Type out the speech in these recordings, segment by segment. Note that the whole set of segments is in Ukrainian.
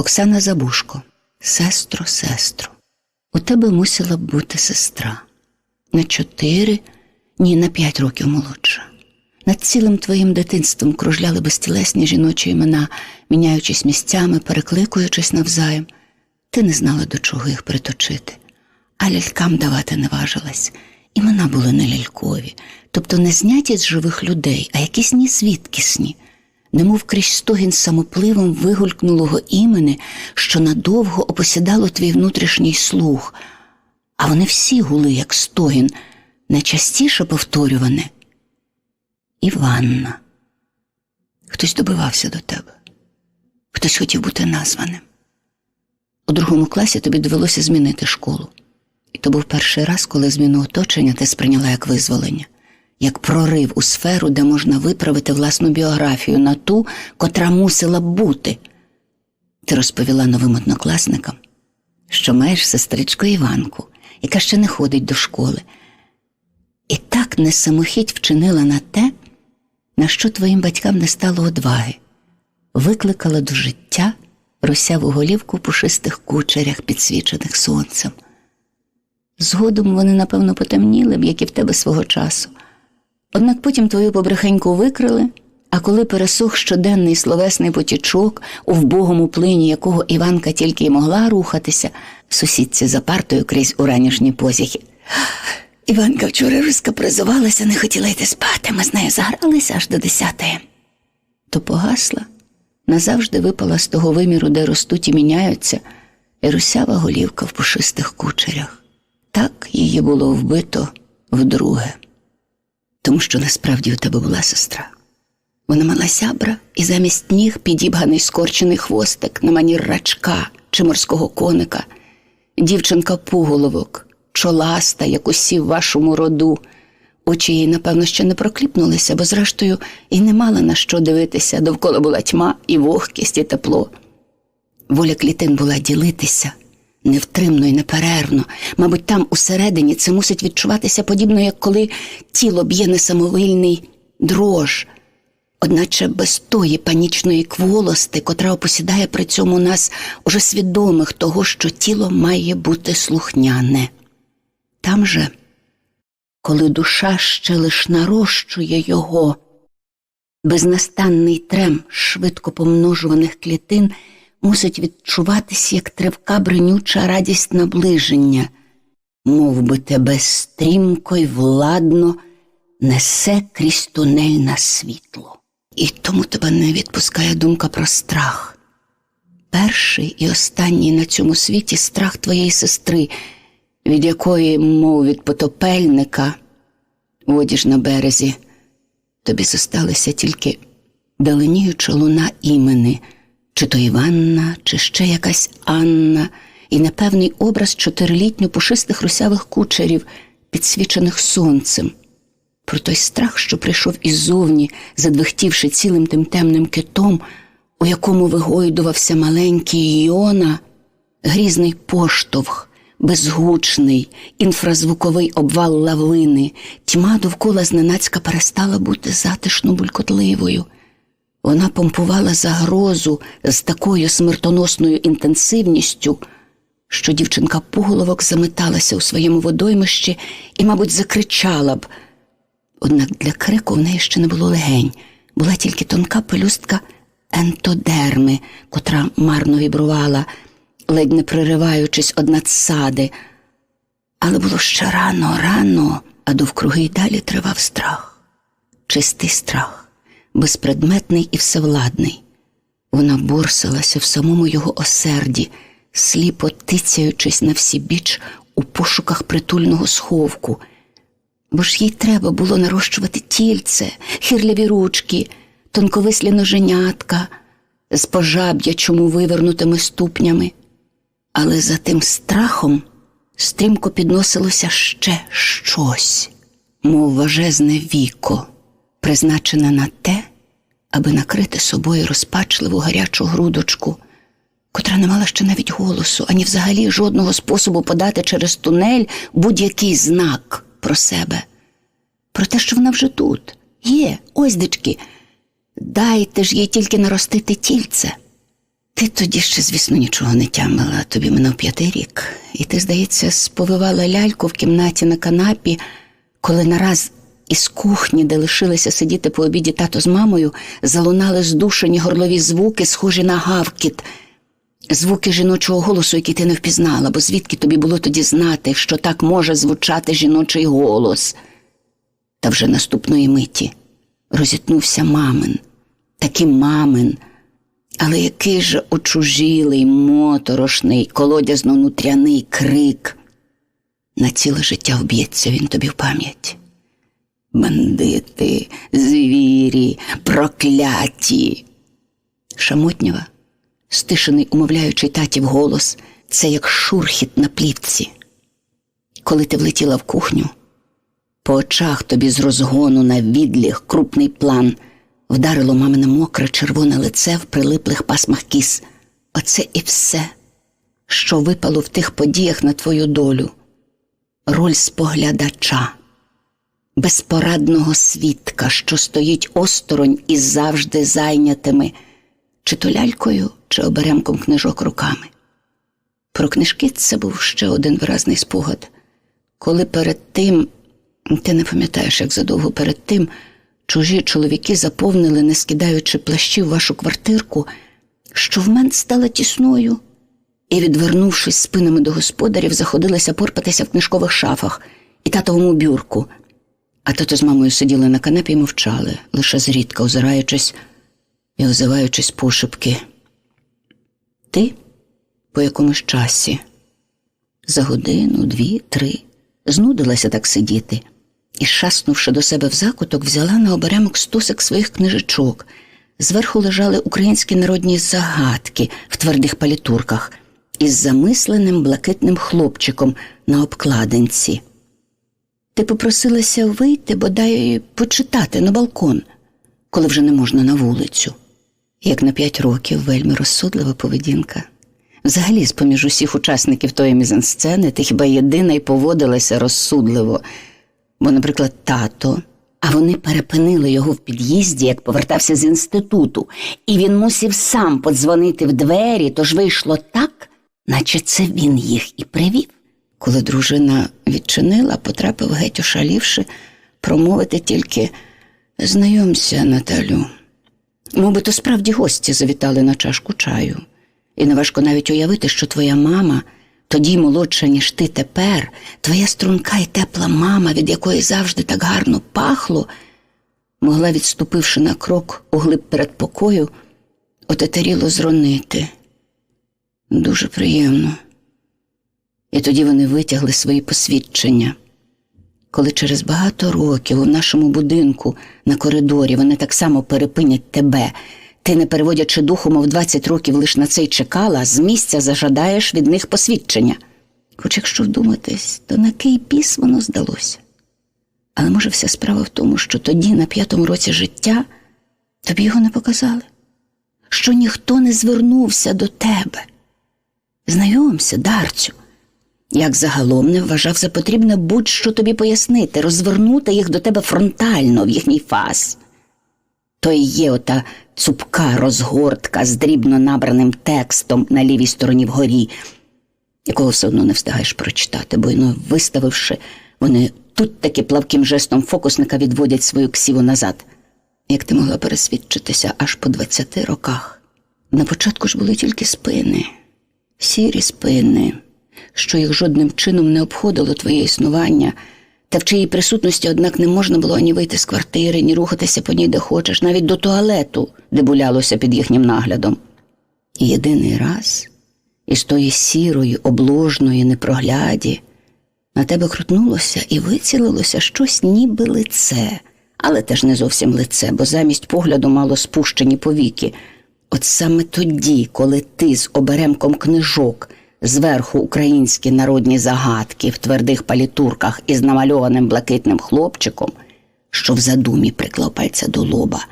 Оксана Забушко, сестро, сестро, у тебе мусила б бути сестра. На чотири, ні, на п'ять років молодша. Над цілим твоїм дитинством кружляли безтілесні жіночі імена, міняючись місцями, перекликуючись навзаєм. Ти не знала, до чого їх приточити, а лялькам давати не важилась. Імена були не лялькові, тобто не зняті з живих людей, а якісь нізвідкісні, немов крізь стогін самопливом вигулькнулого імени, що надовго опосідало твій внутрішній слух, а вони всі гули, як стогін, найчастіше повторюване. Іванна. Хтось добивався до тебе, хтось хотів бути названим. У другому класі тобі довелося змінити школу. І то був перший раз, коли зміну оточення ти сприйняла як визволення, як прорив у сферу, де можна виправити власну біографію на ту, котра мусила б бути. Ти розповіла новим однокласникам, що маєш сестричку Іванку, яка ще не ходить до школи. І так не самохідь вчинила на те, на що твоїм батькам не стало одваги, викликала до життя русяву голівку в пушистих кучерях, підсвічених сонцем. Згодом вони, напевно, потемніли б, як і в тебе свого часу. Однак потім твою побрехеньку викрили, а коли пересох щоденний словесний потічок, у вбогому плині якого Іванка тільки й могла рухатися, сусідці за партою крізь уранішні позіхи. Іванка вчора розкапризувалася, не хотіла йти спати. Ми з нею загралися аж до десятої. То погасла, назавжди випала з того виміру, де ростуть і міняються, і русява голівка в пушистих кучерях. Так її було вбито вдруге, тому що насправді у тебе була сестра. Вона мала сябра, і замість ніг підібганий скорчений хвостик на манір рачка чи морського коника, дівчинка пуголовок, чоласта, як усі в вашому роду. Очі їй, напевно, ще не прокліпнулися, бо, зрештою, і не мала на що дивитися. Довкола була тьма і вогкість, і тепло. Воля клітин була ділитися невтримно і неперервно. Мабуть, там усередині це мусить відчуватися подібно, як коли тіло б'є несамовильний дрож, одначе без тої панічної кволости, котра опосідає при цьому нас уже свідомих того, що тіло має бути слухняне. Там же, коли душа ще лиш нарощує його, безнастанний трем швидко помножуваних клітин мусить відчуватись, як тривка бренюча радість наближення, мов би тебе стрімко й владно несе крізь тунель на світло. І тому тебе не відпускає думка про страх. Перший і останній на цьому світі страх твоєї сестри, від якої, мов від потопельника, водіж на березі, тобі зосталася тільки даленіюча луна імени, чи то Іванна, чи ще якась Анна, і непевний образ чотирилітньо пушистих русявих кучерів, підсвічених сонцем. Про той страх, що прийшов іззовні, задвихтівши цілим тим темним китом, у якому вигойдувався маленький Іона, грізний поштовх, безгучний, інфразвуковий обвал лавини, тьма довкола зненацька перестала бути затишно булькотливою. Вона помпувала загрозу з такою смертоносною інтенсивністю, що дівчинка поголовок заметалася у своєму водоймищі і, мабуть, закричала б. Однак для крику в неї ще не було легень, була тільки тонка пелюстка ентодерми, котра марно вібрувала, ледь не пририваючись од надсади. Але було ще рано, рано, а довкруги й далі тривав страх, чистий страх, безпредметний і всевладний. Вона борсилася в самому його осерді, сліпо тицяючись на всі біч у пошуках притульного сховку. Бо ж їй треба було нарощувати тільце, хирляві ручки, тонковислі ноженятка з пожаб'ячому вивернутими ступнями. Але за тим страхом стрімко підносилося ще щось, мов важезне віко, призначене на те, аби накрити собою розпачливу гарячу грудочку, котра не мала ще навіть голосу, ані взагалі жодного способу подати через тунель будь-який знак про себе, про те, що вона вже тут, є, ось дички. Дайте ж їй тільки наростити тільце. Ти тоді ще, звісно, нічого не тямила, тобі минув п'ятий рік. І ти, здається, сповивала ляльку в кімнаті на канапі, коли нараз із кухні, де лишилися сидіти по обіді тато з мамою, залунали здушені горлові звуки, схожі на гавкіт. Звуки жіночого голосу, який ти не впізнала, бо звідки тобі було тоді знати, що так може звучати жіночий голос. Та вже наступної миті розітнувся мамин, такий мамин, але який же очужілий, моторошний, колодязно-нутряний крик. На ціле життя вб'ється він тобі в пам'ять. Бандити, звірі, прокляті. Шамотнєва, стишений, умовляючий татів голос, це як шурхіт на плівці. Коли ти влетіла в кухню, по очах тобі з розгону на відліг крупний план вдарило мамине мокре червоне лице в прилиплих пасмах кіс. Оце і все, що випало в тих подіях на твою долю. Роль споглядача, безпорадного свідка, що стоїть осторонь із завжди зайнятими, чи то лялькою, чи оберемком книжок руками. Про книжки це був ще один виразний спогад. Коли перед тим, ти не пам'ятаєш, як задовго перед тим, чужі чоловіки заповнили, не скидаючи плащів вашу квартирку, що в мене стала тісною, і, відвернувшись спинами до господарів, заходилися порпатися в книжкових шафах і татовому бюрку. А тато з мамою сиділи на канапі і мовчали, лише зрідка озираючись і озиваючись пошепки. Ти по якомусь часі, за годину, дві, три, знудилася так сидіти і, шаснувши до себе в закуток, взяла на оберемок стосик своїх книжечок. Зверху лежали українські народні загадки в твердих палітурках із замисленим блакитним хлопчиком на обкладинці. Ти попросилася вийти, бодай почитати на балкон, коли вже не можна на вулицю. Як на п'ять років вельми розсудлива поведінка. Взагалі, з поміж усіх учасників тої мізансцени, ти хіба єдина й поводилася розсудливо. Бо, наприклад, тато, а вони перепинили його в під'їзді, як повертався з інституту, і він мусив сам подзвонити в двері, тож вийшло так, наче це він їх і привів. Коли дружина відчинила, потрапив геть ошалівши, промовити тільки знайомся, Наталю. Мовби справді гості завітали на чашку чаю, і неважко навіть уявити, що твоя мама, тоді молодша, ніж ти тепер, твоя струнка і тепла мама, від якої завжди так гарно пахло, могла, відступивши на крок у глиб передпокою, отетеріло зронити. Дуже приємно. І тоді вони витягли свої посвідчення. Коли через багато років у нашому будинку на коридорі вони так само перепинять тебе, ти, не переводячи духу, мов 20 років лиш на це чекала, з місця зажадаєш від них посвідчення. Хоч якщо вдуматись, то на кий піс воно здалося. Але може вся справа в тому, що тоді, на п'ятому році життя, тобі його не показали, що ніхто не звернувся до тебе. Знайомся, дарцю. Як загалом не вважав за потрібне будь-що тобі пояснити, розвернути їх до тебе фронтально в їхній фаз. То й є ота цупка розгортка з дрібно набраним текстом на лівій стороні вгорі, якого все одно не встигаєш прочитати, бо іно виставивши, вони тут таки плавким жестом фокусника відводять свою ксіву назад. Як ти могла пересвідчитися аж по двадцяти роках? На початку ж були тільки спини, сірі спини що їх жодним чином не обходило твоє існування, та в чиїй присутності, однак, не можна було ані вийти з квартири, ні рухатися по ній, де хочеш, навіть до туалету, де булялося під їхнім наглядом. І єдиний раз із тої сірої, обложної непрогляді на тебе крутнулося і вицілилося щось, ніби лице, але теж не зовсім лице, бо замість погляду мало спущені повіки. От саме тоді, коли ти з оберемком книжок зверху українські народні загадки в твердих палітурках із намальованим блакитним хлопчиком, що в задумі приклав пальця до лоба,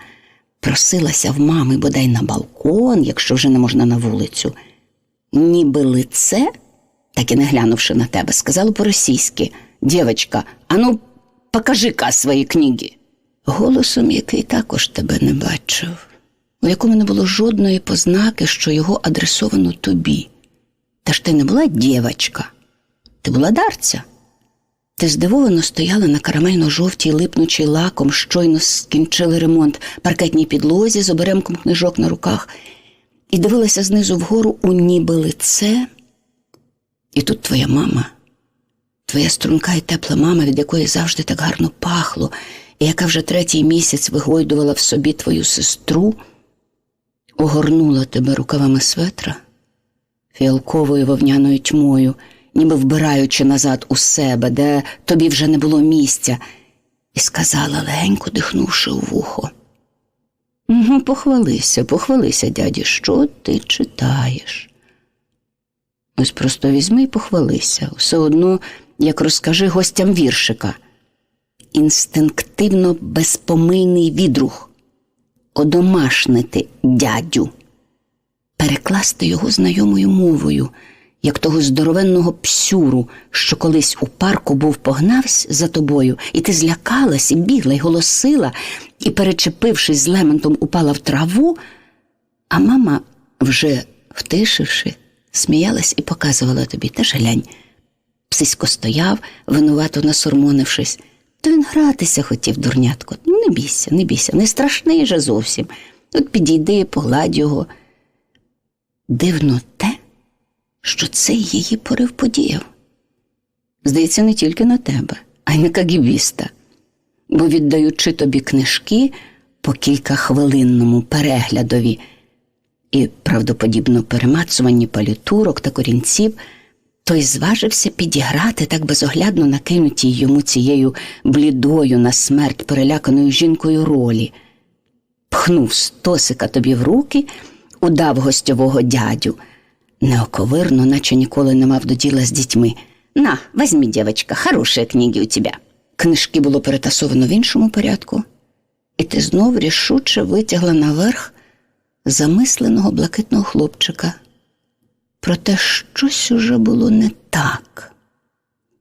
просилася в мами бодай на балкон, якщо вже не можна на вулицю, ніби лице, так і не глянувши на тебе, сказало по-російськи Дівочка, ану, покажи-ка свої книги. Голосом, який також тебе не бачив, у якому не було жодної познаки, що його адресовано тобі. Та ж ти не була дівочка, ти була дарця. Ти здивовано стояла на карамельно-жовтій липнучій лаком, щойно скінчили ремонт паркетній підлозі з оберемком книжок на руках, і дивилася знизу вгору у ніби лице. І тут твоя мама, твоя струнка і тепла мама, від якої завжди так гарно пахло, і яка вже третій місяць вигойдувала в собі твою сестру, огорнула тебе рукавами светра, фіалковою вовняною тьмою, ніби вбираючи назад у себе, де тобі вже не було місця, і сказала, легенько дихнувши у вухо. Ну, похвалися, похвалися, дяді, що ти читаєш? Ось просто візьми і похвалися. Все одно, як розкажи гостям віршика. Інстинктивно безпомийний відрух. Одомашнити дядю, перекласти його знайомою мовою, як того здоровенного псюру, що колись у парку був погнавсь за тобою, і ти злякалась, і бігла, і голосила, і, перечепившись з лементом, упала в траву, а мама, вже втишивши, сміялась і показувала тобі, та ж глянь. Псисько стояв, винувато насормонившись. То він гратися хотів, дурнятко. Ну, не бійся, не бійся, не страшний же зовсім. От підійди, погладь його. Дивно те, що цей її порив подіяв. Здається, не тільки на тебе, а й на кагібіста. Бо, віддаючи тобі книжки по кількахвилинному переглядові і правдоподібно перемацуванні палітурок та корінців, той зважився підіграти так безоглядно накинутій йому цією блідою на смерть переляканою жінкою ролі, пхнув стосика тобі в руки, удав гостьового дядю, неоковирно, наче ніколи не мав до діла з дітьми. На, возьми, девочка, хорошие книги у тебя. Книжки було перетасовано в іншому порядку, і ти знов рішуче витягла наверх замисленого блакитного хлопчика. Проте щось уже було не так.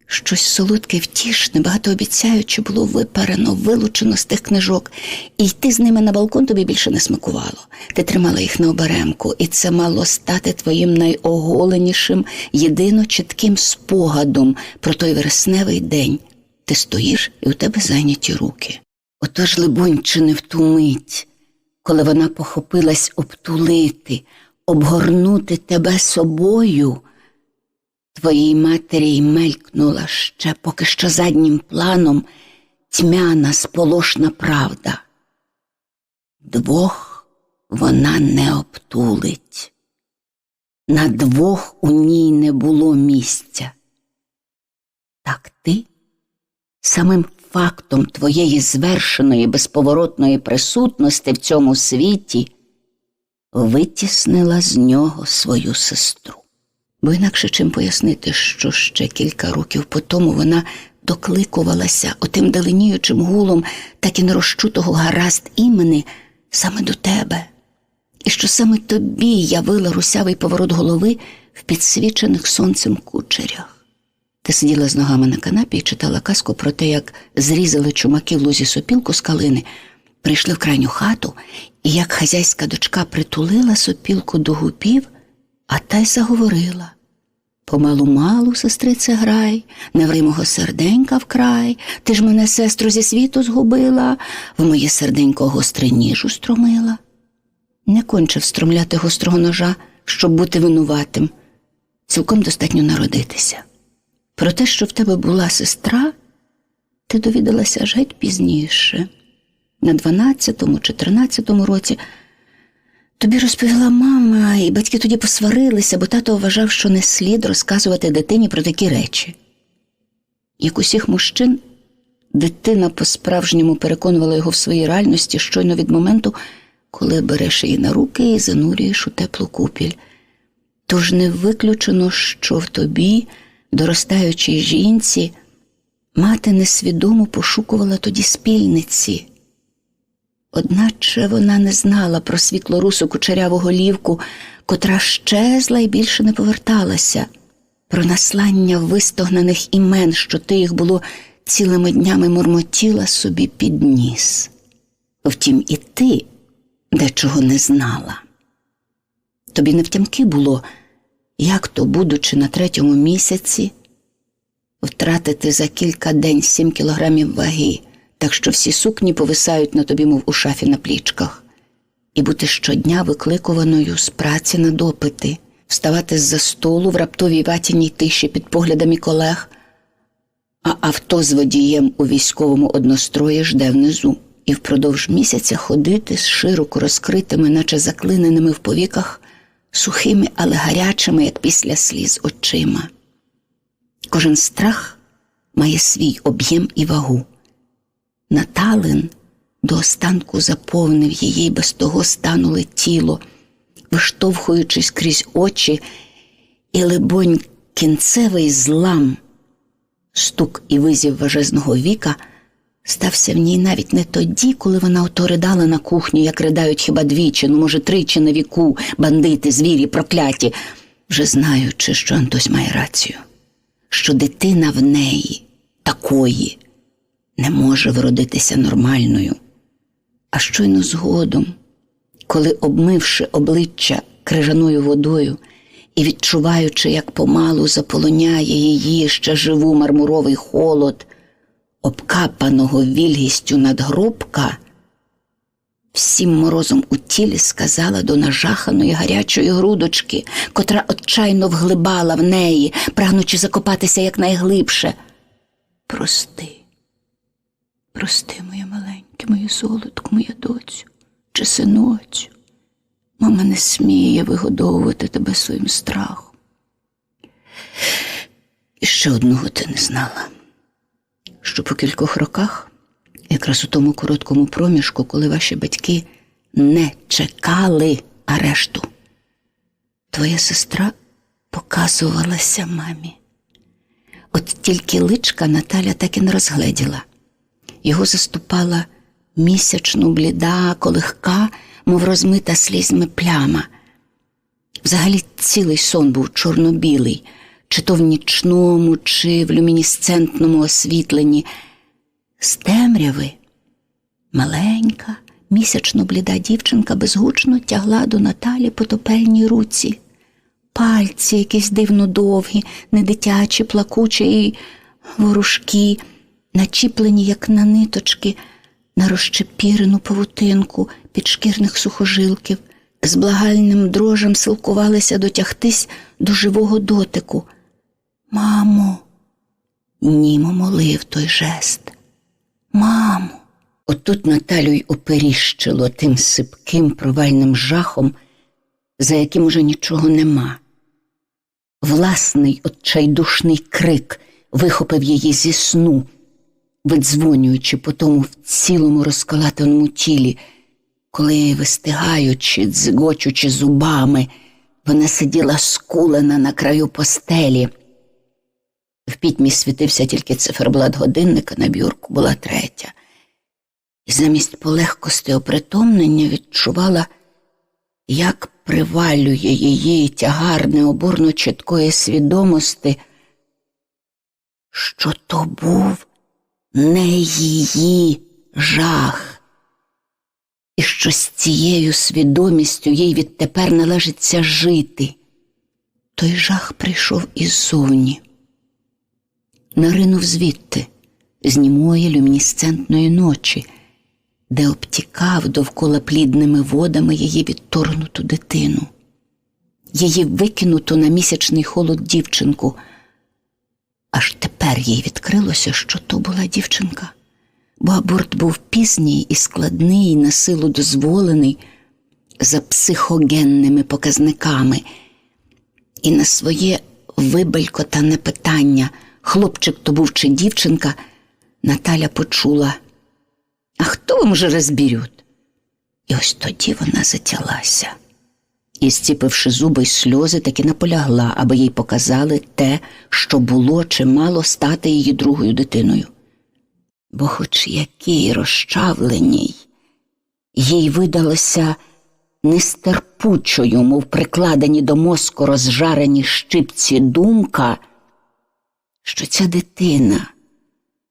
Щось солодке, втішне, багатообіцяюче було випарено, вилучено з тих книжок, і йти з ними на балкон тобі більше не смакувало. Ти тримала їх на оберемку, і це мало стати твоїм найоголенішим, єдино чітким спогадом про той вересневий день. Ти стоїш і у тебе зайняті руки. Отож, либонь, чи не в ту мить, коли вона похопилась обтулити, обгорнути тебе собою, твоїй матері й мелькнула ще поки що заднім планом тьмяна сполошна правда. Двох вона не обтулить. На двох у ній не було місця. Так ти самим фактом твоєї звершеної безповоротної присутності в цьому світі витіснила з нього свою сестру. Бо інакше чим пояснити, що ще кілька років по тому вона докликувалася отим даленіючим гулом так і нерозчутого гаразд імени саме до тебе, і що саме тобі явила русявий поворот голови в підсвічених сонцем кучерях. Ти сиділа з ногами на канапі і читала казку про те, як зрізали чумаки в лузі сопілку з калини, прийшли в крайню хату, і як хазяйська дочка притулила сопілку до губів, а та й заговорила. Помалу-малу, сестрице, грай, не ври мого серденька вкрай, ти ж мене, сестру, зі світу згубила, в моє серденько гострий ніж устромила. Не кончив стромляти гострого ножа, щоб бути винуватим. Цілком достатньо народитися. Про те, що в тебе була сестра, ти довідалася аж геть пізніше, на 12-му чи 13-му році. Тобі розповіла мама, і батьки тоді посварилися, бо тато вважав, що не слід розказувати дитині про такі речі. Як усіх мужчин, дитина по-справжньому переконувала його в своїй реальності щойно від моменту, коли береш її на руки і занурюєш у теплу купіль. Тож не виключено, що в тобі, доростаючій жінці, мати несвідомо пошукувала тоді спільниці. Одначе вона не знала про світлорусу кучеряву голівку, котра щезла і більше не поверталася, про наслання вистогнаних імен, що ти їх було цілими днями мурмотіла собі під ніс. Втім, і ти дечого не знала. Тобі не втямки було, як то, будучи на третьому місяці, втратити за кілька день сім кілограмів ваги, так що всі сукні повисають на тобі, мов у шафі на плічках, і бути щодня викликуваною з праці на допити, вставати з-за столу в раптовій ватяній тиші під поглядами колег, а авто з водієм у військовому однострої жде внизу, і впродовж місяця ходити з широко розкритими, наче заклиненими в повіках, сухими, але гарячими, як після сліз очима. Кожен страх має свій об'єм і вагу. Наталин до останку заповнив її без того стануле тіло, виштовхуючись крізь очі, і, либонь, кінцевий злам, стук і визів важезного віка стався в ній навіть не тоді, коли вона ото ридала на кухню, як ридають хіба двічі, ну, може, тричі на віку, бандити, звірі, прокляті, вже знаючи, що Антось має рацію, що дитина в неї такої не може вродитися нормальною. А щойно згодом, коли, обмивши обличчя крижаною водою і відчуваючи, як помалу заполоняє її ще живу мармуровий холод, обкапаного вільгістю надгробка, всім морозом у тілі сказала до нажаханої гарячої грудочки, котра отчайно вглибала в неї, прагнучи закопатися якнайглибше. Прости. Прости, моє маленьке, моє золотко, моя доцю чи синочу. Мама не сміє вигодовувати тебе своїм страхом. І ще одного ти не знала, що по кількох роках, якраз у тому короткому проміжку, коли ваші батьки не чекали арешту, твоя сестра показувалася мамі. От тільки личка Наталя так і не розгледіла. Його заступала місячну бліда, колихка, мов розмита слізьми пляма. Взагалі цілий сон був чорно-білий, чи то в нічному, чи в люмінесцентному освітленні. З темряви маленька, місячно бліда дівчинка безгучно тягла до Наталі потопельній руці. Пальці якісь дивно довгі, недитячі, плакучі і ворушки, начіплені, як на ниточки, на розчепірену павутинку підшкірних сухожилків, з благальним дрожем силкувалися дотягтись до живого дотику. Мамо, німо молив той жест. Мамо. Отут Наталю й оперіщило тим сипким провальним жахом, за яким уже нічого нема. Власний отчайдушний крик вихопив її зі сну, видзвонюючи по тому в цілому розколатаному тілі, коли, вистигаючи, дзигочучи зубами, вона сиділа скулена на краю постелі. В пітьмі світився тільки циферблат годинника, на бюрку була третя. І замість полегкости опритомнення відчувала, як привалює її тягар необорно чіткої свідомості, що то був не її жах, і що з цією свідомістю їй відтепер належиться жити. Той жах прийшов іззовні, наринув звідти, з німої люмінесцентної ночі, де обтікав довкола плідними водами її відторгнуту дитину, її викинуту на місячний холод дівчинку. Аж тепер їй відкрилося, що то була дівчинка, бо аборт був пізній і складний, і на силу дозволений за психогенними показниками, і на своє вибелькотане питання, хлопчик то був чи дівчинка, Наталя почула. А хто вам же розберет? І ось тоді вона затялася. І, зціпивши зуби й сльози, таки наполягла, аби їй показали те, що було чи мало стати її другою дитиною. Бо, хоч якій розчавленій, їй видалося нестерпучою, мов прикладені до мозку розжарені щипці думка, що ця дитина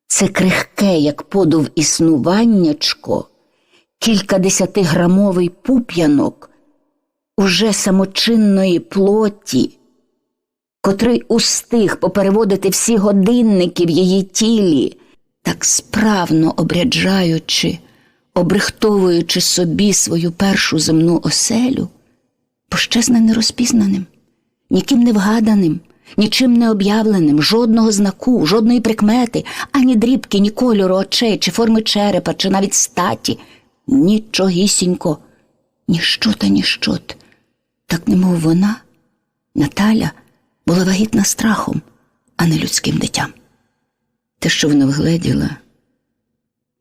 це крихке, як подув існуваннячко, кількадесятиграмовий пуп'янок уже самочинної плоті, котрий устиг попереводити всі годинники в її тілі, так справно обряджаючи, обрихтовуючи собі свою першу земну оселю, пощезне нерозпізнаним, ніким не вгаданим, нічим не об'явленим, жодного знаку, жодної прикмети, ані дрібки, ні кольору очей, чи форми черепа, чи навіть статі, нічогісінько, ніщо та ніщо. Так немов вона, Наталя, була вагітна страхом, а не людським дитям. Те, що вона вгледіла,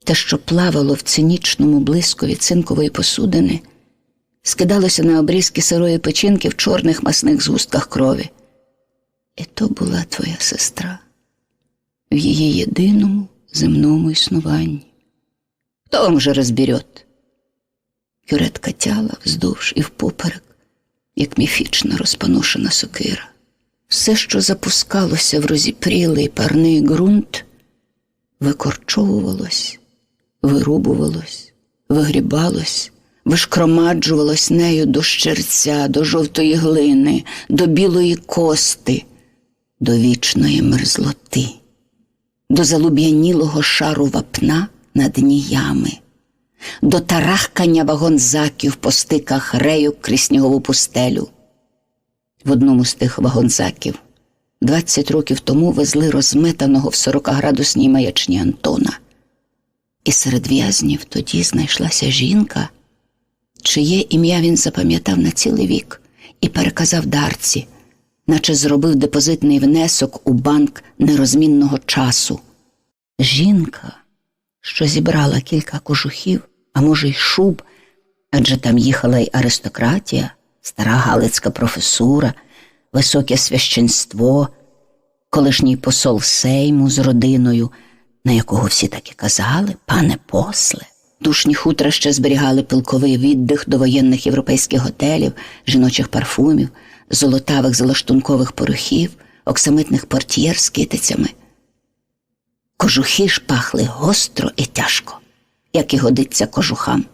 те, що плавало в цинічному блискові цинкової посудини, скидалося на обрізки сирої печінки в чорних масних згустках крові. І то була твоя сестра в її єдиному земному існуванні. Хто вам вже розберет? Кюретка тяла вздовж і впоперек, як міфічна розпанушена сокира. Все, що запускалося в розіпрілий парний ґрунт, викорчовувалось, вирубувалось, вигрібалось, вишкромаджувалось нею до щерця, до жовтої глини, до білої кости, до вічної мерзлоти, до залуб'янілого шару вапна на дні ями, до тарахкання вагонзаків по стиках рею крізь снігову пустелю. В одному з тих вагонзаків 20 років тому везли розметаного в 40-градусній маячні Антона. І серед в'язнів тоді знайшлася жінка, чиє ім'я він запам'ятав на цілий вік і переказав дарці, наче зробив депозитний внесок у банк нерозмінного часу. Жінка, що зібрала кілька кожухів, а може, й шуб, адже там їхала й аристократія, стара галицька професура, високе священство, колишній посол Сейму з родиною, на якого всі так і казали, пане после. Душні хутра ще зберігали пилковий віддих до воєнних європейських готелів, жіночих парфумів, золотавих залаштункових порохів, оксамитних портьєр з китицями. Кожухи ж пахли гостро і тяжко, як і годиться кожухам.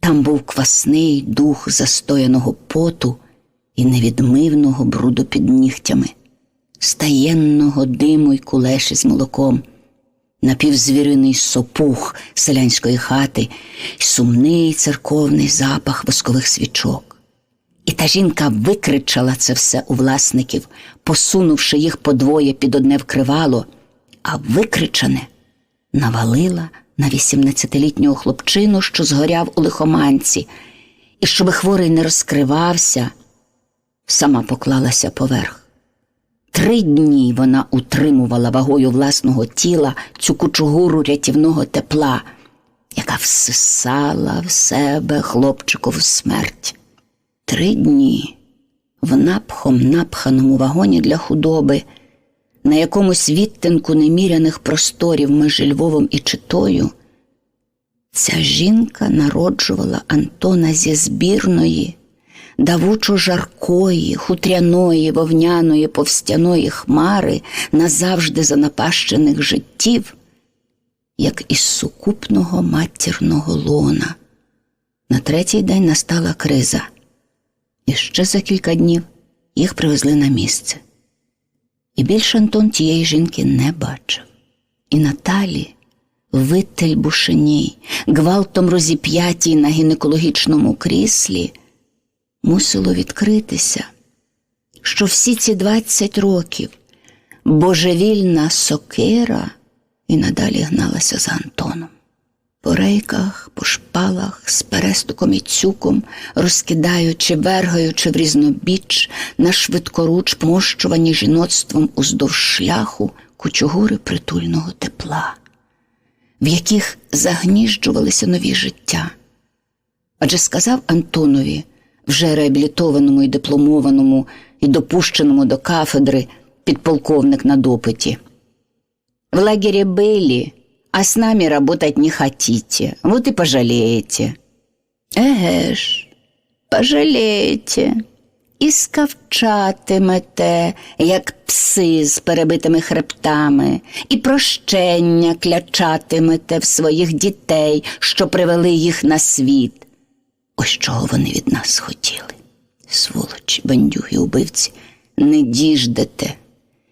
Там був квасний дух застояного поту і невідмивного бруду під нігтями, стаєнного диму й кулеші з молоком, напівзвіриний сопух селянської хати й сумний церковний запах воскових свічок. І та жінка викричала це все у власників, посунувши їх подвоє під одне вкривало, а викричане навалила на 18-літнього хлопчину, що згоряв у лихоманці, і щоби хворий не розкривався, сама поклалася поверх. Три дні вона утримувала вагою власного тіла цю кучугуру рятівного тепла, яка всисала в себе хлопчикову смерть. Три дні в напхом напханому вагоні для худоби, на якомусь відтинку неміряних просторів між Львовом і Читою, ця жінка народжувала Антона зі збірної, давучо жаркої, хутряної, вовняної, повстяної хмари назавжди занапащених життів, як із сукупного матірного лона. На третій день настала криза. І ще за кілька днів їх привезли на місце. І більше Антон тієї жінки не бачив. І Наталі, витель бушеній, гвалтом розіп'ятій на гінекологічному кріслі, мусило відкритися, що всі ці 20 років божевільна сокира і надалі гналася за Антоном. По рейках, по шпалах, з перестуком і цюком, розкидаючи, вергаючи в різнобіч, на швидкоруч помощувані жіноцтвом уздовж шляху кучугури притульного тепла, в яких загніжджувалися нові життя. Адже сказав Антонові, вже реабілітованому і дипломованому і допущеному до кафедри підполковник на допиті. В лагере были, а с нами работать не хотите, вот и пожалеете. Эге ж, пожалеете. і скавчатимете, як пси з перебитими хребтами, і прощення клячатимете в своїх дітей, що привели їх на світ. Ось чого вони від нас хотіли. Сволочі, бандюги, убивці, не діждете.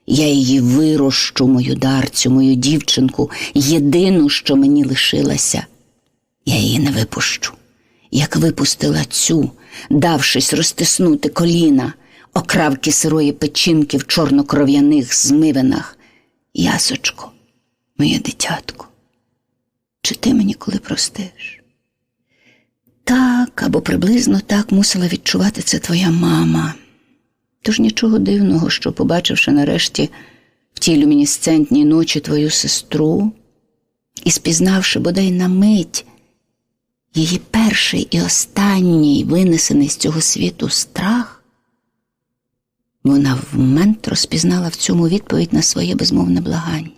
Я її вирощу, мою дарцю, мою дівчинку, єдину, що мені лишилася. Я її не випущу. Як випустила цю, давшись розтиснути коліна, окравки сирої печінки в чорнокров'яних змивинах. Ясочко, моє дитятко, чи ти мені коли простиш? Так, або приблизно так мусила відчувати це твоя мама. Тож нічого дивного, що, побачивши нарешті в тій люмінесцентній ночі твою сестру і спізнавши бодай на мить її перший і останній винесений з цього світу страх, вона вмент розпізнала в цьому відповідь на своє безмовне благання.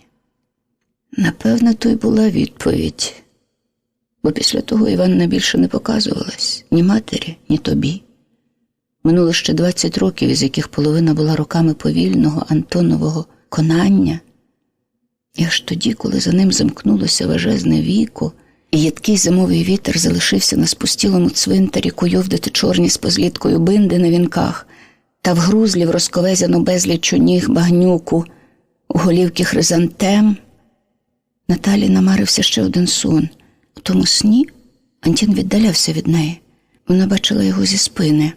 Напевно, то й була відповідь, бо після того Іванна більше не показувалась ні матері, ні тобі. Минуло ще 20 років, із яких половина була роками повільного Антонового конання. І аж тоді, коли за ним замкнулося важезне віко, і їдкий зимовий вітер залишився на спустілому цвинтарі куйовдити чорні з позліткою бинди на вінках, та вгрузлів розковезяно безліч ніг багнюку, у голівки хризантем, Наталі намарився ще один сон. У тому сні Антін віддалявся від неї. Вона бачила його зі спини.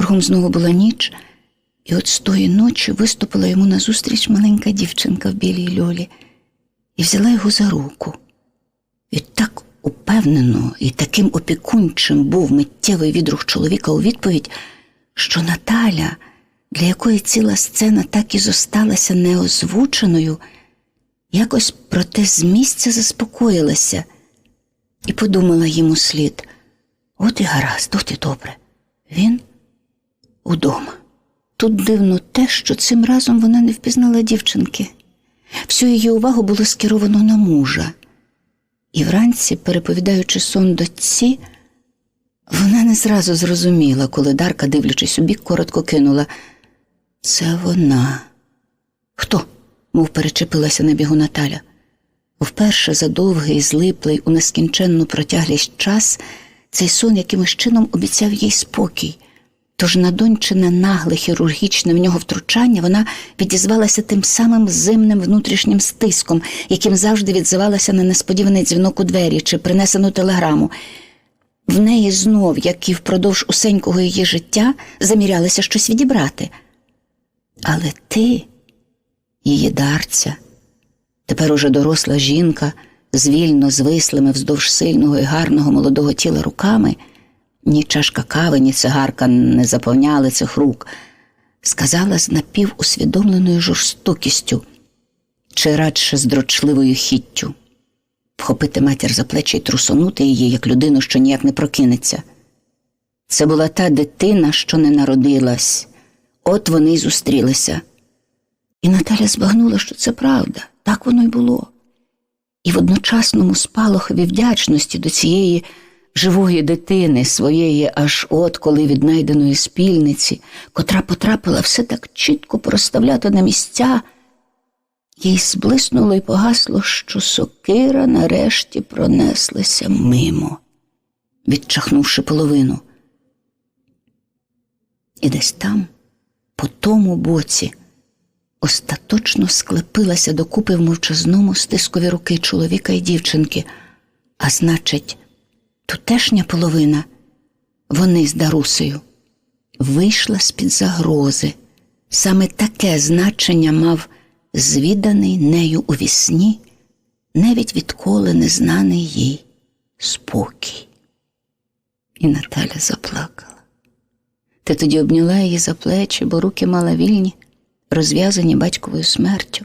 Кругом знову була ніч, і от з тої ночі виступила йому назустріч маленька дівчинка в білій льолі і взяла його за руку. І так упевнено і таким опікунчим був миттєвий відрух чоловіка у відповідь, що Наталя, для якої ціла сцена так і зосталася неозвученою, якось проте з місця заспокоїлася і подумала йому слід: от і гаразд, от і добре. Він удома. Тут дивно те, що цим разом вона не впізнала дівчинки. Всю її увагу було скеровано на мужа. І вранці, переповідаючи сон дочці, вона не зразу зрозуміла, коли Дарка, дивлячись у бік, коротко кинула. Це вона. Хто? мов перечепилася на бігу Наталя. Вперше за довгий, злиплий, у нескінченну протяглість час цей сон якимось чином обіцяв їй спокій. Тож на дончине нагле хірургічне в нього втручання вона відізвалася тим самим зимним внутрішнім стиском, яким завжди відзивалася на несподіваний дзвінок у двері чи принесену телеграму. В неї знов, як і впродовж усенького її життя, замірялися щось відібрати. Але ти, її дарця, тепер уже доросла жінка, з вільно звислими вздовж сильного і гарного молодого тіла руками. Ні чашка кави, ні цигарка не заповняли цих рук, сказала з напівусвідомленою жорстокістю, чи радше з дрочливою хіттю, вхопити матір за плечі й трусонути її, як людину, що ніяк не прокинеться. Це була та дитина, що не народилась, от вони й зустрілися. І Наталя збагнула, що це правда, так воно й було. І в одночасному спалахові вдячності до цієї живої дитини, своєї, аж от коли віднайденої спільниці, котра потрапила все так чітко проставляти на місця, їй зблиснуло і погасло, що сокира нарешті пронеслася мимо, відчахнувши половину. І десь там, по тому боці, остаточно склепилася докупи в мовчазному стискові руки чоловіка і дівчинки, а значить, тутешня половина, вони з Дарусею, вийшла з-під загрози. Саме таке значення мав звіданий нею у вісні, навіть відколи незнаний їй спокій. І Наталя заплакала. Ти тоді обняла її за плечі, бо руки мала вільні, розв'язані батьковою смертю.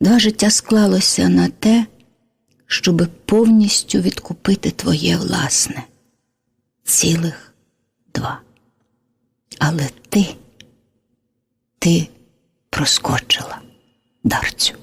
Два життя склалося на те, щоби повністю відкупити твоє власне. Цілих два. Але ти, ти проскочила, дарцю.